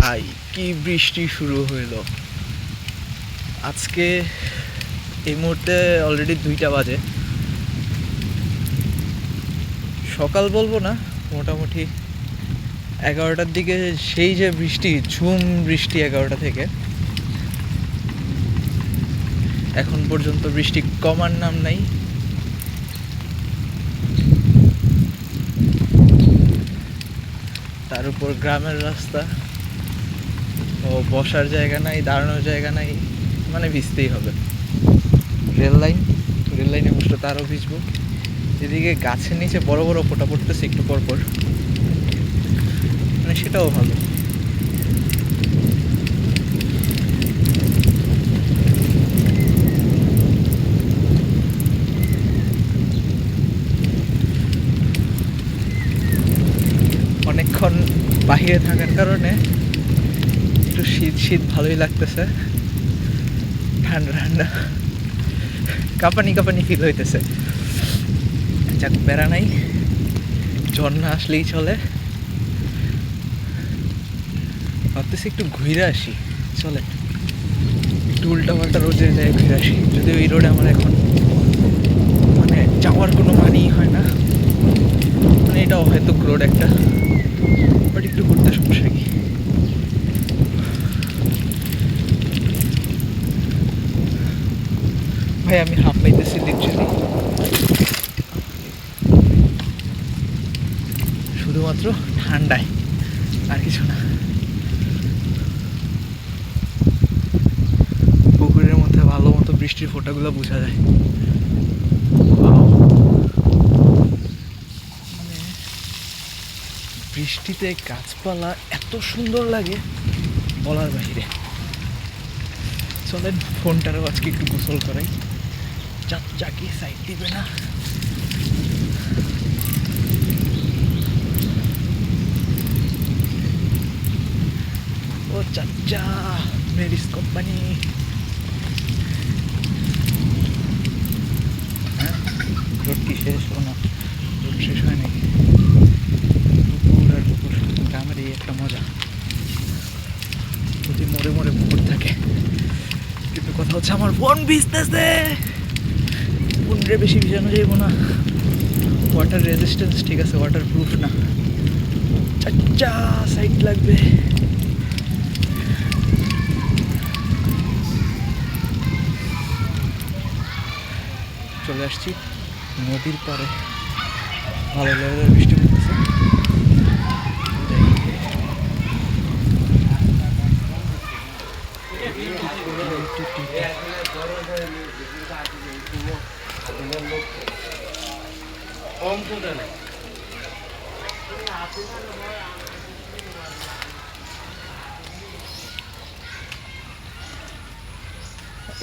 ভাই, কি বৃষ্টি শুরু হইল। আজকে এই মুহূর্তে অলরেডি দুইটা বাজে। সকাল বলব না, মোটামুটি এগারোটার দিকে সেই যে বৃষ্টি, ঝুম বৃষ্টি এগারোটা থেকে। এখন পর্যন্ত বৃষ্টি কমার নাম নাই। তার উপর গ্রামের রাস্তা। ও বসার জায়গা নাই, দাঁড়ানোর জায়গা নাই মানে ভিজতেই হবে। রেল লাইন, রেল লাইনে বসলে তারও ভিজবো। এদিকে গাছের নিচে বড় বড় ফোটা পড়তেছে একটু পর পর। মানে সেটাও ভালো। অনেকক্ষণ বাহিরে থাকার কারণে একটু শীত শীত ভালোই লাগতেছে। ঠান্ডা ঠান্ডা। কাঁপানি কাঁপানি ফিল হইতেছে। যাক, বেড়া নাই। ঝর্ণা আসলেই চলে। ভাবতেছি একটু ঘুরে আসি। চলে একটু উল্টা পাল্টা রোডের জায়গায় ঘুরে আসি। যদি ওই রোডে আমার এখন মানে যাওয়ার কোনো মানেই হয় না মানে এটাও হয়তো রোড একটা বাট একটু ঘুরতে সমস্যা কি ভাই, আমি হাফ পাইতেছি লিটারালি শুধুমাত্র ঠান্ডায়, আর কিছু না। পুকুরের মধ্যে ভালো মতো বৃষ্টির ফোঁটাগুলো বোঝা যায়। মানে বৃষ্টিতে গাছপালা এত সুন্দর লাগে, বলার বাহিরে। চলেন, ফোনটারও আজকে একটু গোসল করাই। চাকি সাইড দিবে না। ও চাচা মেরিস কোম্পানি রোড কি শেষ হলো না? রোড শেষ হয় নাকি পুকুর আর পুকুর গ্রামের এই একটা মজা। প্রতি মোড়ে মোড়ে পুকুর থাকে কিন্তু কথা হচ্ছে আমার ফোন ভিজতেছে ফোনরে বেশি ভিজানো যাইব না ওয়াটার রেজিস্ট্যান্স ঠিক আছে ওয়াটার প্রুফ না চাচ্চা সাইড লাগবে। চলে আসছি নদীর পারে ভালো লেভেলের বৃষ্টি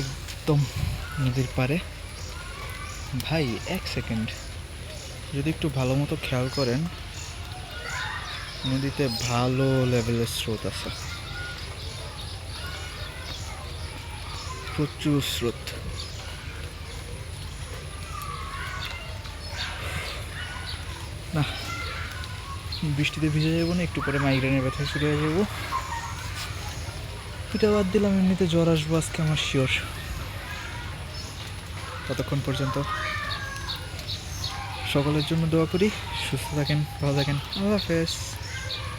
একদম নদীর পারে ভাই, এক সেকেন্ড। যদি একটু ভালো মতো খেয়াল করেন, নদীতে ভালো লেভেলের স্রোত আছে। প্রচুর স্রোত। না, বৃষ্টিতে ভিজে যাব না, একটু পরে মাইগ্রেনের ব্যথায় শুরু হয়ে যাব। পিঠা বাদ দিলাম, এমনিতে জ্বর আসব আজকে আমার শিওর ততক্ষণ পর্যন্ত সকলের জন্য দোয়া করি, সুস্থ থাকেন, ভালো থাকেন, আল্লাহ হাফেজ।